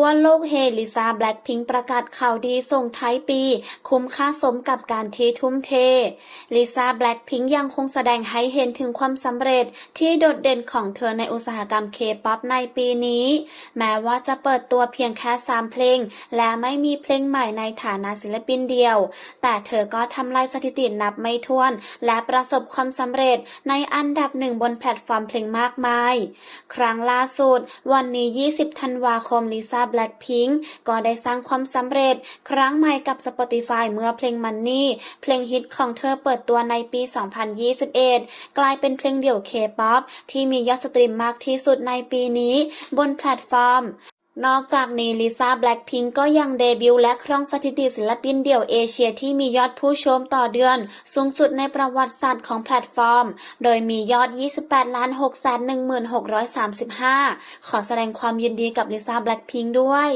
ทั่วโลกเฮลิซาแบล็คพิงประกาศข่าวดีส่งท้ายปี คุ้มค่าสมกับการที่ทุ่มเท ลิซาแบล็คพิงยังคงแสดงให้เห็นถึงความสำเร็จที่โดดเด่นของเธอในอุตสาหกรรมเคป๊อปในปีนี้ แม้ว่าจะเปิดตัวเพียงแค่3เพลง และไม่มีเพลงใหม่ในฐานะศิลปินเดียว แต่เธอก็ทำลายสถิตินับไม่ถ้วน และประสบความสำเร็จในอันดับหนึ่งบนแพลตฟอร์มเพลงมากมาย ครั้งล่าสุดวันนี้ 20 ธันวาคมลิซาแบล็คพิงก็ได้สร้างความสำเร็จ ครั้งใหม่กับ Spotify เมื่อเพลง Money เพลงฮิตของเธอเปิดตัวในปี 2021 กลายเป็นเพลงเดี่ยวเคป๊อปที่มียอดสตรีมมากที่สุดในปีนี้ บนแพลตฟอร์ม นอกจากนี้ลิซ่าแบล็คพิงก็ยังเดบิวต์และครองสถิติศิลปินเดี่ยวเอเชียที่มียอดผู้ชมต่อเดือน สูงสุดในประวัติศาสตร์ของแพลตฟอร์ม โดยมียอด 28 ล้าน6 1 6 3 5 ขอแสดงความยินดีกับลิซ่าแบล็คพิงด้วย